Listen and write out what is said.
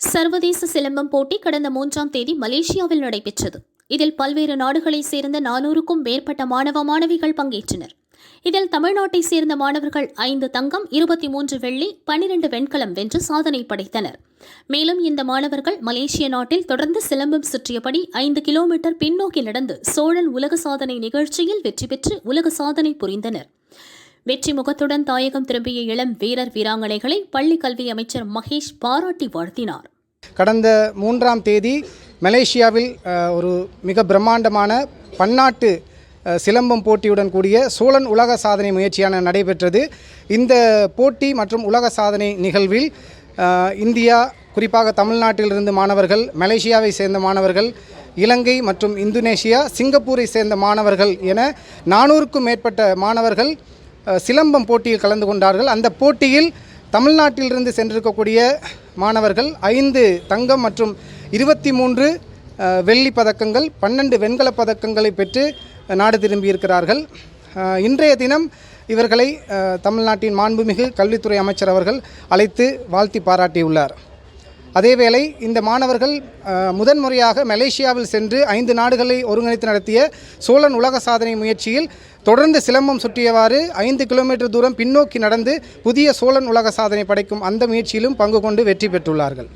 சர்வதேச சிலம்பம் போட்டி கடந்த மூன்றாம் தேதி மலேசியாவில் நடைபெற்றது. இதில் பல்வேறு நாடுகளைச் சேர்ந்த நானூறுக்கும் மேற்பட்ட மாணவ மாணவிகள் பங்கேற்றனர். இதில் தமிழ்நாட்டைச் சேர்ந்த மாணவர்கள் ஐந்து தங்கம் இருபத்தி மூன்று வெள்ளி பன்னிரண்டு வெண்கலம் வென்று சாதனை படைத்தனர். மேலும் இந்த மாணவர்கள் மலேசிய நாட்டில் தொடர்ந்து சிலம்பம் சுற்றியபடி ஐந்து கிலோமீட்டர் பின்னோக்கி நடந்து சோழன் உலக சாதனை நிகழ்ச்சியில் வெற்றி பெற்று உலக சாதனை புரிந்தனர். வெற்றி முகத்துடன் தாயகம் திரும்பிய இளம் வீரர் வீராங்கனைகளை பள்ளி கல்வி அமைச்சர் மகேஷ் பாராட்டி வாழ்த்தினார். கடந்த மூன்றாம் தேதி மலேசியாவில் ஒரு மிக பிரம்மாண்டமான பன்னாட்டு சிலம்பம் போட்டியுடன் கூடிய சோழன் உலக சாதனை முயற்சியான நடைபெற்றது. இந்த போட்டி மற்றும் உலக சாதனை நிகழ்வில் இந்தியா குறிப்பாக தமிழ்நாட்டிலிருந்து மாணவர்கள் மலேசியாவை சேர்ந்த மாணவர்கள் இலங்கை மற்றும் இந்தோனேஷியா சிங்கப்பூரை சேர்ந்த மாணவர்கள் என நானூறுக்கும் மேற்பட்ட மாணவர்கள் சிலம்பம் போட்டியில் கலந்து கொண்டார்கள். அந்த போட்டியில் தமிழ்நாட்டிலிருந்து சென்றிருக்கக்கூடிய மாணவர்கள் ஐந்து தங்கம் மற்றும் இருபத்தி மூன்று வெள்ளி பதக்கங்கள் பன்னெண்டு வெண்கலப் பதக்கங்களை பெற்று நாடு திரும்பியிருக்கிறார்கள். இன்றைய தினம் இவர்களை தமிழ்நாட்டின் மாண்புமிகு கல்வித்துறை அமைச்சர் அவர்கள் அழைத்து வாழ்த்தி பாராட்டியுள்ளார். அதேவேளை இந்த மாணவர்கள் முதன்முறையாக மலேசியாவில் சென்று ஐந்து நாடுகளை ஒருங்கிணைத்து நடத்திய சோழன் உலக சாதனை முயற்சியில் தொடர்ந்து சிலம்பம் சுற்றியவாறு ஐந்து கிலோமீட்டர் தூரம் பின்னோக்கி நடந்து புதிய சோழன் உலக சாதனை படைக்கும் அந்த முயற்சியிலும் பங்கு கொண்டு வெற்றி பெற்றுள்ளார்கள்.